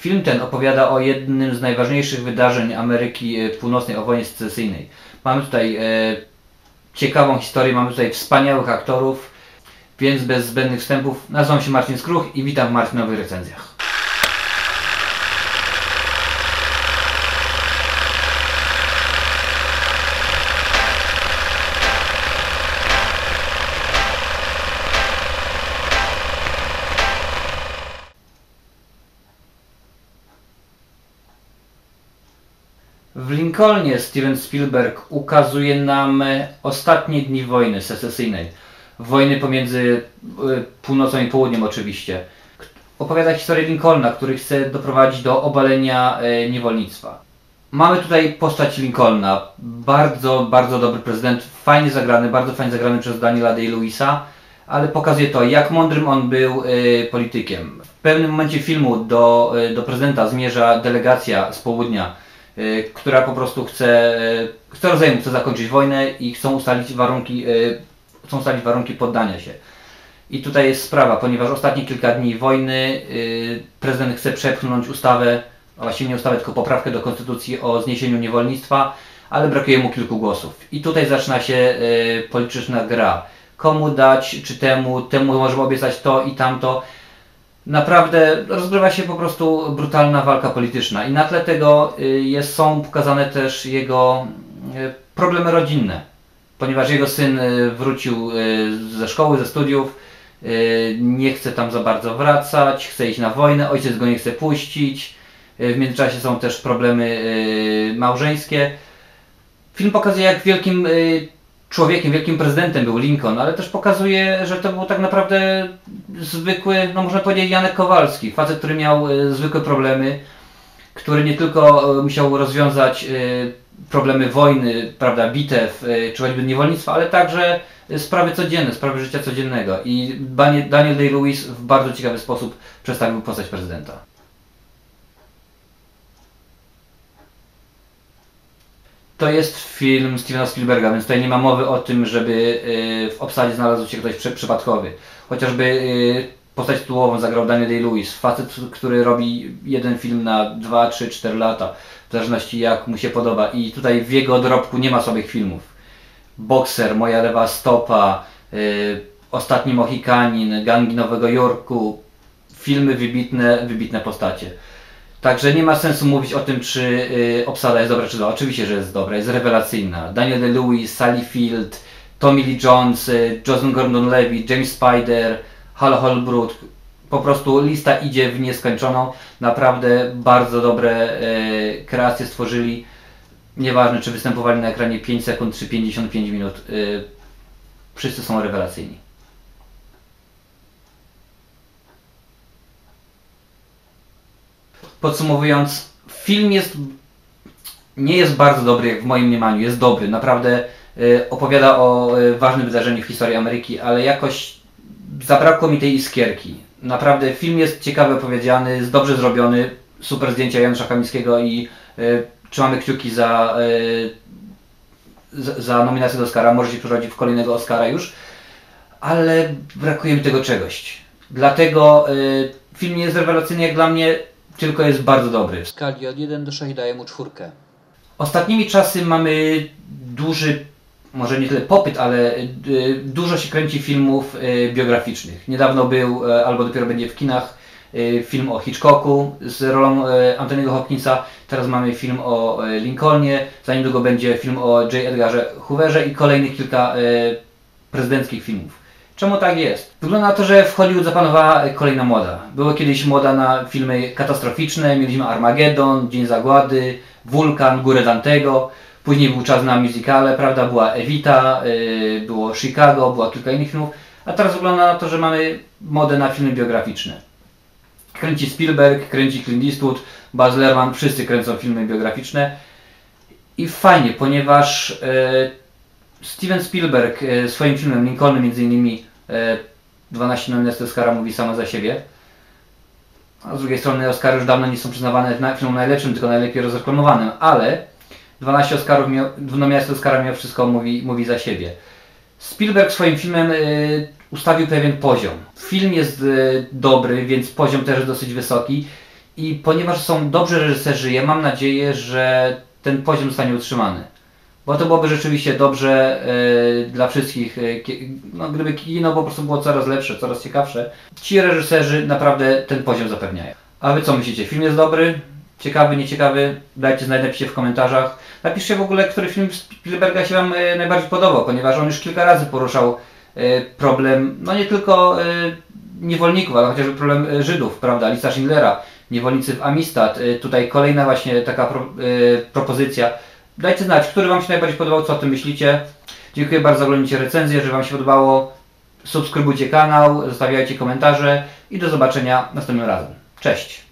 Film ten opowiada o jednym z najważniejszych wydarzeń Ameryki e, Północnej, o wojnie secesyjnej. Mamy tutaj e, ciekawą historię, mamy tutaj wspaniałych aktorów, więc bez zbędnych wstępów nazywam się Marcin Skruch i witam w Marcinowych recenzjach. W Lincolnie Steven Spielberg ukazuje nam e, ostatnie dni wojny secesyjnej. Wojny pomiędzy e, północą i południem oczywiście. Opowiada historię Lincolna, który chce doprowadzić do obalenia e, niewolnictwa. Mamy tutaj postać Lincolna. Bardzo, bardzo dobry prezydent. Fajnie zagrany, bardzo fajnie zagrany przez Daniela Day-Lewisa, ale pokazuje to, jak mądrym on był politykiem. W pewnym momencie filmu do, do prezydenta zmierza delegacja z południa, która po prostu chce, e, chce rozejmu, chce zakończyć wojnę i chcą ustalić warunki, e, chcą ustalić warunki poddania się. I tutaj jest sprawa, ponieważ ostatnie kilka dni wojny prezydent chce przepchnąć ustawę, a właściwie nie ustawę, tylko poprawkę do konstytucji o zniesieniu niewolnictwa, ale brakuje mu kilku głosów. I tutaj zaczyna się polityczna gra. Komu dać, czy temu, temu możemy obiecać to i tamto. Naprawdę rozgrywa się po prostu brutalna walka polityczna i na tle tego y, jest, są pokazane też jego y, problemy rodzinne ponieważ jego syn y, wrócił ze szkoły, ze studiów, nie chce tam za bardzo wracać, chce iść na wojnę, ojciec go nie chce puścić. W międzyczasie są też problemy małżeńskie. Film pokazuje, jak wielkim człowiekiem, wielkim prezydentem był Lincoln, ale też pokazuje, że to był tak naprawdę zwykły, no można powiedzieć, Janek Kowalski, facet, który miał y, zwykłe problemy, który nie tylko e, musiał rozwiązać e, problemy wojny, prawda, bitew, e, czy choćby niewolnictwa, ale także e, sprawy codzienne, sprawy życia codziennego. I Daniel Day-Lewis w bardzo ciekawy sposób przedstawił postać prezydenta. To jest film Stevena Spielberga, więc tutaj nie ma mowy o tym, żeby e, w obsadzie znalazł się ktoś przy, przypadkowy. Chociażby e, postać tytułową zagrał Daniel Day-Lewis, facet, który robi jeden film na 2, 3, 4 lata, w zależności jak mu się podoba. I tutaj w jego dorobku nie ma słabych filmów. Bokser, Moja lewa stopa, y, Ostatni Mohikanin, Gangi Nowego Jorku, filmy wybitne, wybitne postacie. Także nie ma sensu mówić o tym, czy y, obsada jest dobra, czy zła. Oczywiście, że jest dobra, jest rewelacyjna. Daniel Day-Lewis, Sally Field, Tommy Lee Jones, y, Joseph Gordon-Levitt, James Spider, Hal Holbrook. Po prostu lista idzie w nieskończoną. Naprawdę bardzo dobre e, kreacje stworzyli. Nieważne, czy występowali na ekranie 5 sekund, czy 55 minut. E, wszyscy są rewelacyjni. Podsumowując, film jest nie jest bardzo dobry, jak w moim mniemaniu. Jest dobry, naprawdę e, opowiada o e, ważnym wydarzeniu w historii Ameryki, ale jakoś zabrakło mi tej iskierki. Naprawdę film jest ciekawy opowiedziany, jest dobrze zrobiony, super zdjęcia Janusza Kamińskiego i y, trzymamy kciuki za, y, za, za nominację do Oscara, może się przerodzi w kolejnego Oscara już, ale brakuje mi tego czegoś. Dlatego y, film jest rewelacyjny jak dla mnie, tylko jest bardzo dobry. W skali od 1 do 6 daję mu czwórkę. Ostatnimi czasy mamy duży może nie tyle popyt, ale y, dużo się kręci filmów y, biograficznych. Niedawno był, y, albo dopiero będzie w kinach, film o Hitchcocku z rolą Antoniego Hopkinsa. Teraz mamy film o Lincolnie, za niedługo będzie film o J. Edgarze Hooverze i kolejnych kilka prezydenckich filmów. Czemu tak jest? Wygląda na to, że w Hollywood zapanowała kolejna moda. Było kiedyś moda na filmy katastroficzne, mieliśmy Armageddon, Dzień Zagłady, Wulkan, Górę Dantego. Później był czas na musicale, prawda? Była Evita, yy, było Chicago, była kilka innych filmów. A teraz wygląda na to, że mamy modę na filmy biograficzne. Kręci Spielberg, kręci Clint Eastwood, Baz Luhrmann, wszyscy kręcą filmy biograficzne. I fajnie, ponieważ yy, Steven Spielberg yy, swoim filmem Lincoln między innymi 12 nominacji do Oscara mówi samo za siebie. A z drugiej strony Oscary już dawno nie są przyznawane na filmom najlepszym, tylko najlepiej rozreklamowanym, ale 12 Oscarów nominacji Oscara miał wszystko mówi, mówi za siebie. Spielberg swoim filmem y, ustawił pewien poziom. Film jest y, dobry, więc poziom też jest dosyć wysoki I ponieważ są dobrzy reżyserzy, ja mam nadzieję, że ten poziom zostanie utrzymany. Bo to byłoby rzeczywiście dobrze e, dla wszystkich, e, no, gdyby kino po prostu było coraz lepsze, coraz ciekawsze. Ci reżyserzy naprawdę ten poziom zapewniają. A wy co myślicie? Film jest dobry? Ciekawy, nieciekawy? Dajcie znać, napiszcie w komentarzach. Napiszcie w ogóle, który film Spielberga się Wam e, najbardziej podobał, ponieważ on już kilka razy poruszał problem, no nie tylko niewolników, ale chociażby problem Żydów, prawda? Lista Schindlera, niewolnicy w Amistad. Tutaj kolejna właśnie taka pro, propozycja. Dajcie znać, który Wam się najbardziej podobał, co o tym myślicie. Dziękuję bardzo za oglądnięcie recenzji, jeżeli Wam się podobało. Subskrybujcie kanał, zostawiajcie komentarze i do zobaczenia następnym razem. Cześć!